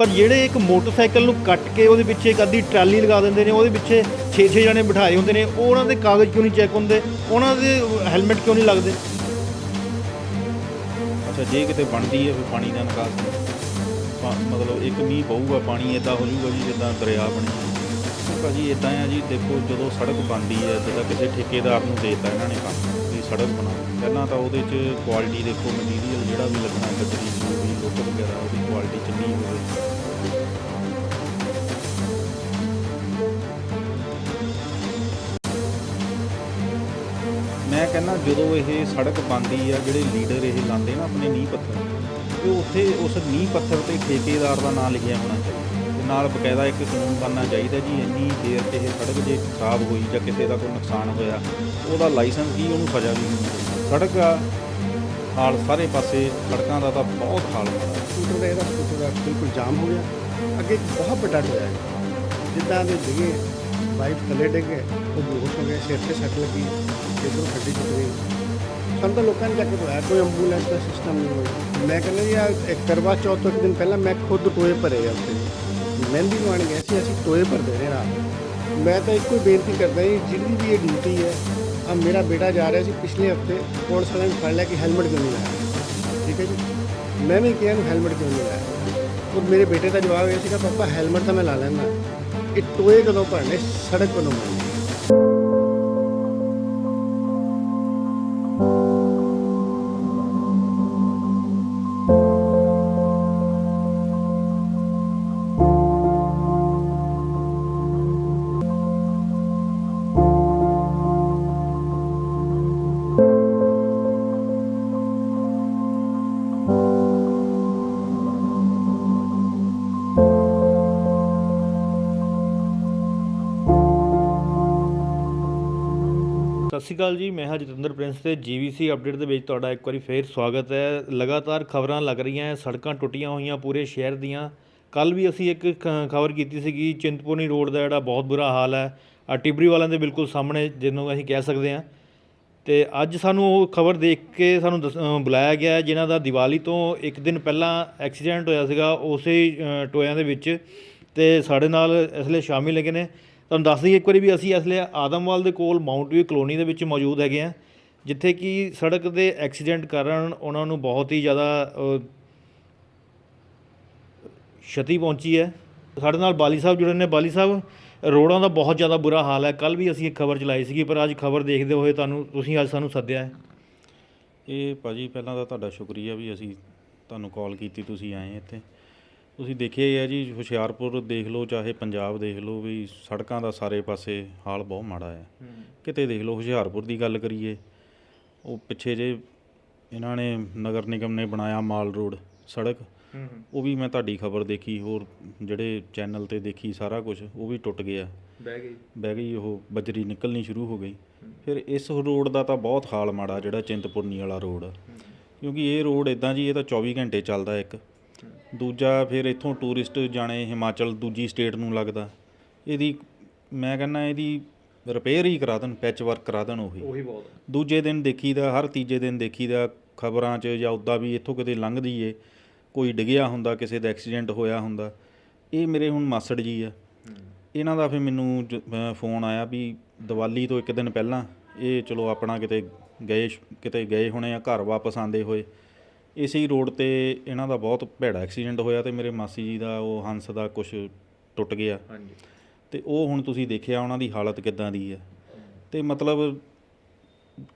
ਪਰ ਜਿਹੜੇ ਇੱਕ ਮੋਟਰਸਾਈਕਲ ਨੂੰ ਕੱਟ ਕੇ ਉਹਦੇ ਪਿੱਛੇ ਇੱਕ ਅੱਧੀ ਟਰਾਲੀ ਲਗਾ ਦਿੰਦੇ ਨੇ, ਉਹਦੇ ਪਿੱਛੇ 6-6 ਜਣੇ ਬਿਠਾਏ ਹੁੰਦੇ ਨੇ ਉਹ ਉਹਨਾਂ ਦੇ ਕਾਗਜ਼ ਕਿਉਂ ਨਹੀਂ ਚੈੱਕ ਹੁੰਦੇ? ਉਹਨਾਂ ਦੇ ਹੈਲਮਟ ਕਿਉਂ ਨਹੀਂ ਲੱਗਦੇ? ਅੱਛਾ, ਜੇ ਕਿਤੇ ਬਣਦੀ ਹੈ ਫਿਰ ਪਾਣੀ ਦਾ ਨਿਕਾਸ ਪਾ- ਮਤਲਬ ਇੱਕ ਮੀਂਹ ਪਊਗਾ, ਪਾਣੀ ਇਦਾਂ ਹੋ ਜਾਊਗਾ ਜੀ, ਜਿੱਦਾਂ ਦਰਿਆ ਬਣੇ ਤੇ ਭਾਜੀ ਇਦਾਂ ਆ ਜੀ, ਦੇਖੋ ਜਦੋਂ ਸੜਕ ਬਣਦੀ ਹੈ, ਜਿੱਦਾਂ ਕਿਸੇ ਠੇਕੇਦਾਰ ਨੂੰ ਦੇਤਾ ਇਹਨਾਂ ਨੇ ਕੰਮ, ਵੀ ਸੜਕ ਬਣਾ ਪਹਿਲਾਂ ਤਾਂ ਉਹਦੇ 'ਚ ਕੁਆਲਿਟੀ ਦੇਖੋ ਮਟੀਰੀਅਲ ਜਿਹੜਾ ਵੀ ਲੱਗਣਾ ਗੱਦਰੀ ਜੋ ਵੀ ਲੁੱਕ ਵਗੈਰਾ, ਉਹਦੀ ਕੁਆਲਿਟੀ ਚੰਗੀ ਹੋਵੇ। ਮੈਂ ਕਹਿੰਦਾ ਜਦੋਂ ਇਹ ਸੜਕ ਬਣਦੀ ਆ, ਜਿਹੜੇ ਲੀਡਰ ਇਹ ਲਾਉਂਦੇ ਨਾ ਆਪਣੇ ਨੀਂਹ ਪੱਥਰ, ਤੇ ਉੱਥੇ ਉਸ ਨੀਂਹ ਪੱਥਰ ਤੇ ਠੇਕੇਦਾਰ ਦਾ ਨਾਮ ਲਿਖਿਆ ਹੋਣਾ ਚਾਹੀਦਾ। ਤੇ ਨਾਲ ਬਕਾਇਦਾ ਇੱਕ ਕਾਨੂੰਨ ਬਣਨਾ ਚਾਹੀਦਾ ਜੀ, ਇੰਨੀ ਦੇਰ ਤੇ ਇਹ ਸੜਕ ਜੇ ਖਰਾਬ ਹੋਈ ਜਾਂ ਕਿਸੇ ਦਾ ਕੋਈ ਨੁਕਸਾਨ ਹੋਇਆ, ਉਹਦਾ ਲਾਇਸੈਂਸ ਕੀ ਉਹਨੂੰ ਸਜ਼ਾ ਵੀ ਹੋਣੀ ਸੜਕ ਆ। ਹਾਲ ਸਾਰੇ ਪਾਸੇ ਸੜਕਾਂ ਦਾ ਤਾਂ ਬਹੁਤ ਹਾਲ ਮਾੜਾ ਸਕੂਟਰ ਦਾ ਇਹਦਾ ਸਕੂਟਰ ਦਾ ਬਿਲਕੁਲ ਜਾਮ ਹੋ ਗਿਆ। ਅੱਗੇ ਇੱਕ ਬਹੁਤ ਵੱਡਾ ਟੋਇਆ ਹੈ। ਜਿੱਦਾਂ ਦੇ ਡਿੱਗੇ ਬਾਈਕ ਥੱਲੇ ਡਿੱਗੇ ਉਹ ਬੇਹੋਸ਼ ਹੋ ਗਏ, ਸਿਰ ਤੇ ਸੱਟ ਲੱਗੀ, ਇਧਰੋਂ ਗੱਡੀ ਟੁੱਟ ਗਈ ਸਾਨੂੰ ਤਾਂ ਲੋਕਾਂ ਨੇ ਜਾ ਕੇ ਹੋਇਆ ਕੋਈ ਐਂਬੂਲੈਂਸ ਦਾ ਸਿਸਟਮ ਨਹੀਂ ਹੋਇਆ। ਮੈਂ ਕਹਿੰਦਾ ਜੀ ਆ ਇੱਕ ਕਰਵਾ ਚੌਥ ਤੋਂ ਇੱਕ ਦਿਨ ਪਹਿਲਾਂ ਮੈਂ ਖੁਦ ਟੋਏ ਭਰੇ ਆ ਉੱਥੇ। ਮਹਿੰਦੀ ਲਵਾਉਣ ਗਏ ਸੀ, ਅਸੀਂ ਟੋਏ ਭਰਦੇ ਰਹੇ ਰਾਤ। ਮੈਂ ਤਾਂ ਇੱਕੋ ਹੀ ਬੇਨਤੀ ਕਰਦਾ ਜੀ ਜਿਹੜੀ ਵੀ ਇਹ ਡਿਊਟੀ ਹੈ ਆ ਮੇਰਾ ਬੇਟਾ ਜਾ ਰਿਹਾ ਸੀ ਪਿਛਲੇ ਹਫ਼ਤੇ, ਪੁਲਿਸ ਵਾਲਿਆਂ ਨੇ ਫੜ ਲਿਆ ਕਿ ਹੈਲਮਟ ਕਿਉਂ ਨਹੀਂ ਲਾਇਆ। ਠੀਕ ਹੈ ਜੀ? ਮੈਂ ਵੀ ਕਿਹਾ ਇਹਨੂੰ ਹੈਲਮਟ ਕਿਉਂ ਨਹੀਂ ਲਾਇਆ। ਔਰ ਮੇਰੇ ਬੇਟੇ ਦਾ ਜਵਾਬ ਇਹ ਸੀਗਾ, ਪਾਪਾ, ਹੈਲਮਟ ਤਾਂ ਮੈਂ ਲਾ ਲੈਂਦਾ। ਇਹ ਟੋਏ ਕਦੋਂ ਭਰਨੇ? ਸੜਕ ਕਦੋਂ ਬਣਨੀ ਸਤਿ ਸ਼੍ਰੀ ਅਕਾਲ ਜੀ ਮੈਂ ਹਾਂ ਜਤਿੰਦਰ ਪ੍ਰਿੰਸ ਤੇ ਜੀਵੀਸੀ ਅਪਡੇਟ ਦੇ ਵਿੱਚ ਤੁਹਾਡਾ ਇੱਕ ਵਾਰੀ ਫੇਰ ਸਵਾਗਤ ਹੈ। ਲਗਾਤਾਰ ਖਬਰਾਂ ਲੱਗ ਰਹੀਆਂ ਸੜਕਾਂ ਟੁੱਟੀਆਂ ਹੋਈਆਂ ਪੂਰੇ ਸ਼ਹਿਰ ਦੀਆਂ। ਕੱਲ ਵੀ ਅਸੀਂ ਇੱਕ ਖਬਰ ਕੀਤੀ ਸੀਗੀ ਚਿੰਤਪੁਰਨੀ ਰੋਡ ਦਾ ਜਿਹੜਾ ਬਹੁਤ ਬੁਰਾ ਹਾਲ ਹੈ। ਆ ਟਿਬਰੀ ਵਾਲਿਆਂ ਦੇ ਬਿਲਕੁਲ ਸਾਹਮਣੇ ਜਿਹਨੂੰ ਅਸੀਂ ਕਹਿ ਸਕਦੇ ਹਾਂ। ਤੇ ਅੱਜ ਸਾਨੂੰ ਉਹ ਖਬਰ ਦੇਖ ਕੇ ਸਾਨੂੰ ਦੱਸ- ਬੁਲਾਇਆ ਗਿਆ ਹੈ, ਜਿਨ੍ਹਾਂ ਦਾ ਦੀਵਾਲੀ ਤੋਂ ਇੱਕ ਦਿਨ ਪਹਿਲਾਂ ਐਕਸੀਡੈਂਟ ਹੋਇਆ ਸੀਗਾ ਉਸੇ ਹੀ, ਟੋਇਆਂ ਦੇ ਵਿੱਚ। ਤੇ ਸਾਡੇ ਨਾਲ ਇਸ ਲਈ ਸ਼ਾਮਿਲ ਹੈਗੇ ਨੇ। ਤੁਹਾਨੂੰ ਦੱਸ ਦਈਏ, ਇੱਕ ਵਾਰੀ ਵੀ ਅਸੀਂ ਇਸ ਲਈ ਆਦਮਵਾਲ ਦੇ ਕੋਲ ਮਾਊਂਟ ਵਿਊ ਕਲੋਨੀ ਦੇ ਵਿੱਚ ਮੌਜੂਦ ਹੈਗੇ ਆ ਜਿੱਥੇ ਕਿ ਸੜਕ ਦੇ ਐਕਸੀਡੈਂਟ ਕਾਰਨ ਉਹਨਾਂ ਨੂੰ ਬਹੁਤ ਹੀ ਜ਼ਿਆਦਾ ਛਤੀ ਪਹੁੰਚੀ ਹੈ। ਸਾਡੇ ਨਾਲ ਬਾਲੀ ਸਾਹਿਬ ਜੁੜੇ ਨੇ। ਬਾਲੀ ਸਾਹਿਬ, ਰੋਡਾਂ ਦਾ ਬਹੁਤ ਜ਼ਿਆਦਾ ਬੁਰਾ ਹਾਲ ਹੈ। ਕੱਲ ਵੀ ਅਸੀਂ ਇੱਕ ਖਬਰ ਚਲਾਈ ਸੀਗੀ, ਪਰ ਅੱਜ ਖਬਰ ਦੇਖਦੇ ਹੋਏ ਤੁਹਾਨੂੰ, ਤੁਸੀਂ ਅੱਜ ਸਾਨੂੰ ਸੱਦਿਆ ਹੈ। ਇਹ ਭਾਜੀ, ਪਹਿਲਾਂ ਤਾਂ ਤੁਹਾਡਾ ਸ਼ੁਕਰੀਆ ਵੀ ਅਸੀਂ ਤੁਹਾਨੂੰ ਕਾਲ ਕੀਤੀ, ਤੁਸੀਂ ਆਏ ਇੱਥੇ। ਤੁਸੀਂ ਦੇਖਿਆ ਹੀ ਹੈ ਜੀ ਹੁਸ਼ਿਆਰਪੁਰ ਦੇਖ ਲਓ ਚਾਹੇ ਪੰਜਾਬ ਦੇਖ ਲਓ ਵੀ ਸੜਕਾਂ ਦਾ ਸਾਰੇ ਪਾਸੇ ਹਾਲ ਬਹੁਤ ਮਾੜਾ ਹੈ। ਕਿਤੇ ਦੇਖ ਲਓ ਹੁਸ਼ਿਆਰਪੁਰ ਦੀ ਗੱਲ ਕਰੀਏ ਉਹ ਪਿੱਛੇ ਜੇ ਇਹਨਾਂ ਨੇ ਨਗਰ ਨਿਗਮ ਨੇ ਬਣਾਇਆ ਮਾਲ ਰੋਡ ਸੜਕ ਉਹ ਵੀ ਮੈਂ ਤੁਹਾਡੀ ਖਬਰ ਦੇਖੀ ਹੋਰ ਜਿਹੜੇ ਚੈਨਲ ਤੇ ਦੇਖੀ ਸਾਰਾ ਕੁਝ ਉਹ ਵੀ ਟੁੱਟ ਗਿਆ। ਬਹਿ ਗਈ। ਬਹਿ ਗਈ ਉਹ ਬਜਰੀ ਨਿਕਲਣੀ ਸ਼ੁਰੂ ਹੋ ਗਈ। ਫਿਰ ਇਸ ਰੋਡ ਦਾ ਤਾਂ ਬਹੁਤ ਹਾਲ ਮਾੜਾ ਜਿਹੜਾ ਚਿੰਤਪੁਰਨੀ ਵਾਲਾ ਰੋਡ। ਕਿਉਂਕਿ ਇਹ ਰੋਡ ਇਦਾਂ ਜੀ ਇਹ ਤਾਂ 24 ਘੰਟੇ ਚੱਲਦਾ ਇੱਕ। ਦੂਜਾ ਫਿਰ ਇੱਥੋਂ ਟੂਰਿਸਟ ਜਾਣੇ ਹਿਮਾਚਲ ਦੂਜੀ ਸਟੇਟ ਨੂੰ ਲੱਗਦਾ। ਇਹਦੀ ਮੈਂ ਕਹਿੰਦਾ ਇਹਦੀ ਰਿਪੇਅਰ ਹੀ ਕਰਾ ਦੇਣ ਪੈਚ ਵਰਕ ਕਰਾ ਦੇਣ ਉਹੀ। ਉਹੀ ਬਹੁਤ ਦੂਜੇ ਦਿਨ ਦੇਖੀਦਾ ਹਰ ਤੀਜੇ ਦਿਨ ਦੇਖੀਦਾ ਖਬਰਾਂ 'ਚ ਜਾਂ ਉੱਦਾਂ ਵੀ ਇੱਥੋਂ ਕਿਤੇ ਲੰਘਦੀ ਏ ਕੋਈ ਡਿੱਗਿਆ ਹੁੰਦਾ ਕਿਸੇ ਦਾ ਐਕਸੀਡੈਂਟ ਹੋਇਆ ਹੁੰਦਾ। ਇਹ ਮੇਰੇ ਹੁਣ ਮਾਸੜ ਜੀ ਆ। ਇਹਨਾਂ ਦਾ ਫਿਰ ਮੈਨੂੰ ਫੋਨ ਆਇਆ ਵੀ ਦੀਵਾਲੀ ਤੋਂ ਇੱਕ ਦਿਨ ਪਹਿਲਾਂ ਇਹ ਚਲੋ ਆਪਣਾ ਕਿਤੇ ਗਏ ਕਿਤੇ ਗਏ ਹੋਣੇ ਆ ਘਰ ਵਾਪਸ ਆਂਦੇ ਹੋਏ। ਇਸੇ ਰੋਡ ਤੇ ਇਹਨਾਂ ਦਾ ਬਹੁਤ ਭੈੜਾ ਐਕਸੀਡੈਂਟ ਹੋਇਆ ਤੇ ਮੇਰੇ ਮਾਸੀ ਜੀ ਦਾ ਉਹ ਹੰਸ ਦਾ ਕੁਝ ਟੁੱਟ ਗਿਆ। ਹਾਂਜੀ। ਤੇ ਉਹ ਹੁਣ ਤੁਸੀਂ ਦੇਖਿਆ ਉਹਨਾਂ ਦੀ ਹਾਲਤ ਕਿੱਦਾਂ ਦੀ ਹੈ? ਤੇ ਮਤਲਬ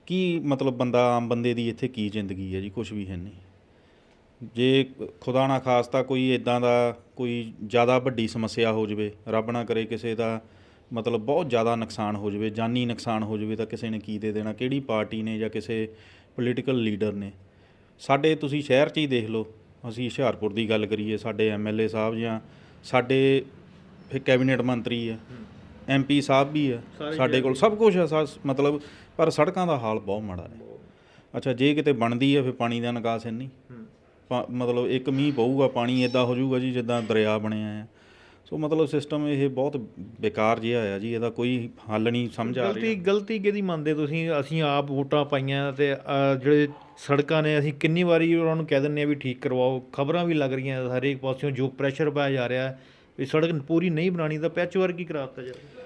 ਕੀ ਮਤਲਬ ਬੰਦਾ ਆਮ ਬੰਦੇ ਦੀ ਇੱਥੇ ਕੀ ਜ਼ਿੰਦਗੀ ਹੈ ਜੀ? ਕੁਝ ਵੀ ਹੈ ਨਹੀਂ। ਜੇ ਖੁਦਾ ਨਾ ਖਾਸਤਾ ਕੋਈ ਇਦਾਂ ਦਾ ਕੋਈ ਜ਼ਿਆਦਾ ਵੱਡੀ ਸਮੱਸਿਆ ਹੋ ਜਾਵੇ ਰੱਬ ਨਾ ਕਰੇ ਕਿਸੇ ਦਾ ਮਤਲਬ ਬਹੁਤ ਜ਼ਿਆਦਾ ਨੁਕਸਾਨ ਹੋ ਜਾਵੇ ਜਾਨੀ ਨੁਕਸਾਨ ਹੋ ਜਾਵੇ ਤਾਂ ਕਿਸੇ ਨੇ ਕੀ ਦੇ ਦੇਣਾ? ਕਿਹੜੀ ਪਾਰਟੀ ਨੇ ਜਾਂ ਕਿਸੇ ਪੋਲੀਟੀਕਲ ਲੀਡਰ ਨੇ? ਸਾਡੇ ਤੁਸੀਂ ਸ਼ਹਿਰ 'ਚ ਹੀ ਦੇਖ ਲਓ ਅਸੀਂ ਹੁਸ਼ਿਆਰਪੁਰ ਦੀ ਗੱਲ ਕਰੀਏ ਸਾਡੇ ਐਮਐਲਏ ਸਾਹਿਬ ਜਾਂ ਸਾਡੇ ਫਿਰ ਕੈਬਨਿਟ ਮੰਤਰੀ ਆ ਐਮਪੀ ਸਾਹਿਬ ਵੀ ਆ ਸਾਡੇ ਕੋਲ ਸਭ ਕੁਝ ਆ ਮਤਲਬ ਪਰ ਸੜਕਾਂ ਦਾ ਹਾਲ ਬਹੁਤ ਮਾੜਾ ਹੈ ਅੱਛਾ ਜੇ ਕਿਤੇ ਬਣਦੀ ਹੈ ਫਿਰ ਪਾਣੀ ਦਾ ਨਿਕਾਸ ਇੰਨੀ ਮਤਲਬ ਇੱਕ ਮੀਂਹ ਪਊਗਾ ਪਾਣੀ ਇਦਾਂ ਹੋ ਜਾਊਗਾ ਜੀ ਜਿੱਦਾਂ ਦਰਿਆ ਬਣਿਆ ਆ ਸੋ ਮਤਲਬ ਸਿਸਟਮ ਇਹ ਬਹੁਤ ਬੇਕਾਰ ਜਿਹਾ ਆ ਜੀ ਇਹਦਾ ਕੋਈ ਹੱਲ ਨਹੀਂ ਸਮਝ ਆ ਗਲਤੀ ਰਿਹਾ। ਗਲਤੀ ਕਿਹਦੀ ਮੰਨਦੇ ਤੁਸੀਂ? ਅਸੀਂ ਆਪ ਵੋਟਾਂ ਪਾਈਆਂ ਤੇ ਜਿਹੜੇ ਸੜਕਾਂ ਨੇ ਅਸੀਂ ਕਿੰਨੀ ਵਾਰੀ ਉਹਨਾਂ ਨੂੰ ਕਹਿ ਦਿੰਦੇ ਆ ਵੀ ਠੀਕ ਕਰਵਾਓ। ਖਬਰਾਂ ਵੀ ਲੱਗ ਰਹੀਆਂ ਹਰੇਕ ਪਾਸਿਓਂ ਜੋ ਪ੍ਰੈਸ਼ਰ ਪਾਇਆ ਜਾ ਰਿਹਾ ਹੈ ਵੀ ਸੜਕ ਪੂਰੀ ਨਹੀਂ ਬਣਾਣੀ ਤਾਂ ਪੈਚ ਵਰਕ ਹੀ ਕਰਾ ਦਿੱਤਾ ਜਾਵੇ।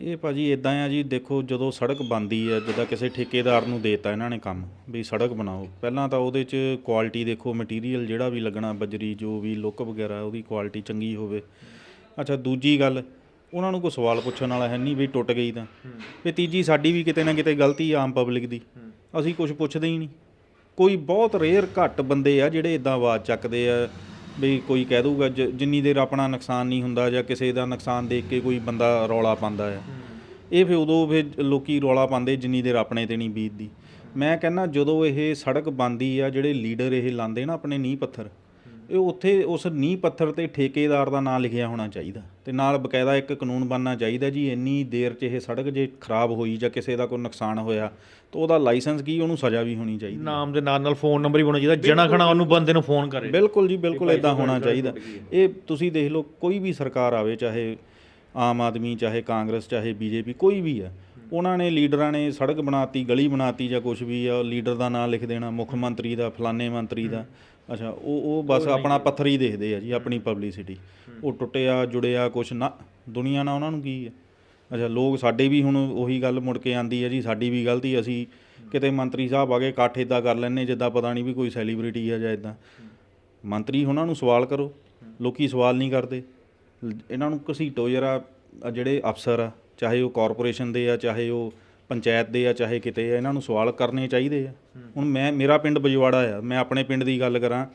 ਇਹ ਭਾਜੀ ਇਦਾਂ ਆ ਜੀ ਦੇਖੋ ਜਦੋਂ ਸੜਕ ਬਣਦੀ ਆ ਜਿੱਦਾਂ ਕਿਸੇ ਠੇਕੇਦਾਰ ਨੂੰ ਦੇਤਾ ਇਹਨਾਂ ਨੇ ਕੰਮ ਵੀ ਸੜਕ ਬਣਾਓ। ਪਹਿਲਾਂ ਤਾਂ ਉਹਦੇ 'ਚ ਕੁਆਲਿਟੀ ਦੇਖੋ ਮਟੀਰੀਅਲ ਜਿਹੜਾ ਵੀ ਲੱਗਣਾ ਬਜਰੀ ਜੋ ਵੀ ਲੁੱਕ ਵਗੈਰਾ ਉਹਦੀ ਕੁਆਲਿਟੀ ਚੰਗੀ ਹੋਵੇ। ਅੱਛਾ ਦੂਜੀ ਗੱਲ ਉਹਨਾਂ ਨੂੰ ਕੋਈ ਸਵਾਲ ਪੁੱਛਣ ਵਾਲਾ ਹੈ ਨਹੀਂ ਵੀ ਟੁੱਟ ਗਈ ਤਾਂ। ਵੀ ਤੀਜੀ ਸਾਡੀ ਵੀ ਕਿਤੇ ਨਾ ਕਿਤੇ ਗਲਤੀ ਆ ਆਮ ਪਬਲਿਕ ਦੀ। ਅਸੀਂ ਕੁਝ ਪੁੱਛਦੇ ਹੀ ਨਹੀਂ। ਕੋਈ ਬਹੁਤ ਰੇਅਰ ਘੱਟ ਬੰਦੇ ਆ ਜਿਹੜੇ ਇਦਾਂ ਆਵਾਜ਼ ਚੱਕਦੇ ਆ ਵੀ ਕੋਈ ਕਹਿ ਦੂਗਾ ਜਿੰਨੀ ਦੇਰ ਆਪਣਾ ਨੁਕਸਾਨ ਨਹੀਂ ਹੁੰਦਾ ਜਾਂ ਕਿਸੇ ਦਾ ਨੁਕਸਾਨ ਦੇਖ ਕੇ ਕੋਈ ਬੰਦਾ ਰੌਲਾ ਪਾਉਂਦਾ ਆ। ਇਹ ਫਿਰ ਉਦੋਂ ਫਿਰ ਲੋਕੀ ਰੌਲਾ ਪਾਉਂਦੇ ਜਿੰਨੀ ਦੇਰ ਆਪਣੇ ਤੇ ਨਹੀਂ ਬੀਤਦੀ। ਮੈਂ ਕਹਿੰਦਾ ਜਦੋਂ ਇਹ ਸੜਕ ਬਣਦੀ ਆ ਜਿਹੜੇ ਲੀਡਰ ਇਹ ਲਾਉਂਦੇ ਨਾ ਆਪਣੇ ਨੀਂਹ ਪੱਥਰ ਇਹ ਉੱਥੇ ਉਸ ਨੀਂਹ ਪੱਥਰ ਤੇ ਠੇਕੇਦਾਰ ਦਾ ਨਾਂ ਲਿਖਿਆ ਹੋਣਾ ਚਾਹੀਦਾ ਤੇ ਨਾਲ ਬਕਾਇਦਾ ਇੱਕ ਕਾਨੂੰਨ ਬਣਨਾ ਚਾਹੀਦਾ ਜੀ ਇੰਨੀ ਦੇਰ 'ਚ ਇਹ ਸੜਕ ਜੇ ਖਰਾਬ ਹੋਈ ਜਾਂ ਕਿਸੇ ਦਾ ਕੋਈ ਨੁਕਸਾਨ ਹੋਇਆ ਤਾਂ ਉਹਦਾ ਲਾਇਸੈਂਸ ਕੀ ਉਹਨੂੰ ਸਜ਼ਾ ਵੀ ਹੋਣੀ ਚਾਹੀਦੀ। ਨਾਮ ਦੇ ਨਾਲ ਨਾਲ ਫੋਨ ਨੰਬਰ ਹੀ ਹੋਣਾ ਚਾਹੀਦਾ ਜਣਾ ਖਣਾ ਉਹਨੂੰ ਬੰਦੇ ਨੂੰ ਫੋਨ ਕਰੇ। ਬਿਲਕੁਲ ਜੀ ਬਿਲਕੁਲ ਇਦਾਂ ਹੋਣਾ ਚਾਹੀਦਾ। ਇਹ ਤੁਸੀਂ ਦੇਖ ਲਓ ਕੋਈ ਵੀ ਸਰਕਾਰ ਆਵੇ ਚਾਹੇ ਆਮ ਆਦਮੀ ਚਾਹੇ ਕਾਂਗਰਸ ਚਾਹੇ ਬੀਜੇਪੀ ਕੋਈ ਵੀ ਆ ਉਹਨਾਂ ਨੇ ਲੀਡਰਾਂ ਨੇ ਸੜਕ ਬਣਾਤੀ ਗਲੀ ਬਣਾਤੀ ਜਾਂ ਕੁਝ ਵੀ ਆ ਲੀਡਰ ਦਾ ਨਾਮ ਲਿਖ ਦੇਣਾ ਮੁੱਖ ਮੰਤਰੀ ਦਾ ਫਲਾਣੇ ਮੰਤਰੀ ਦਾ ਅੱਛਾ ਉਹ ਉਹ ਬਸ ਆਪਣਾ ਪੱਥਰ ਹੀ ਦੇਖਦੇ ਆ ਜੀ ਆਪਣੀ ਪਬਲਿਸਿਟੀ ਉਹ ਟੁੱਟਿਆ ਜੁੜਿਆ ਕੁਝ ਨਾ ਦੁਨੀਆ ਨਾਲ ਉਹਨਾਂ ਨੂੰ ਕੀ ਹੈ ਅੱਛਾ ਲੋਕ ਸਾਡੇ ਵੀ ਹੁਣ ਉਹੀ ਗੱਲ ਮੁੜ ਕੇ ਆਂਦੀ ਹੈ ਜੀ ਸਾਡੀ ਵੀ ਗਲਤੀ ਅਸੀਂ ਕਿਤੇ ਮੰਤਰੀ ਸਾਹਿਬ ਆ ਗਏ ਇਕੱਠ ਇਦਾਂ ਕਰ ਲੈਣੇ ਜਿੱਦਾਂ ਪਤਾ ਨਹੀਂ ਵੀ ਕੋਈ ਸੈਲੀਬ੍ਰਿਟੀ ਆ ਜਾਂ ਇਦਾਂ ਮੰਤਰੀ ਉਹਨਾਂ ਨੂੰ ਸਵਾਲ ਕਰੋ ਲੋਕੀ ਸਵਾਲ ਨਹੀਂ ਕਰਦੇ। ਇਹਨਾਂ ਨੂੰ ਘਸੀਟੋ ਜਰਾ ਜਿਹੜੇ ਅਫਸਰ ਆ ਚਾਹੇ ਉਹ ਕਾਰਪੋਰੇਸ਼ਨ ਦੇ ਆ ਚਾਹੇ ਉਹ ਪੰਚਾਇਤ ਦੇ ਆ ਚਾਹੇ ਕਿਤੇ ਆ ਇਹਨਾਂ ਨੂੰ ਸਵਾਲ ਕਰਨੇ ਚਾਹੀਦੇ ਆ। ਹੁਣ ਮੈਂ ਮੇਰਾ ਪਿੰਡ ਬਜਵਾੜਾ ਆ ਮੈਂ ਆਪਣੇ ਪਿੰਡ ਦੀ ਗੱਲ ਕਰਾਂ।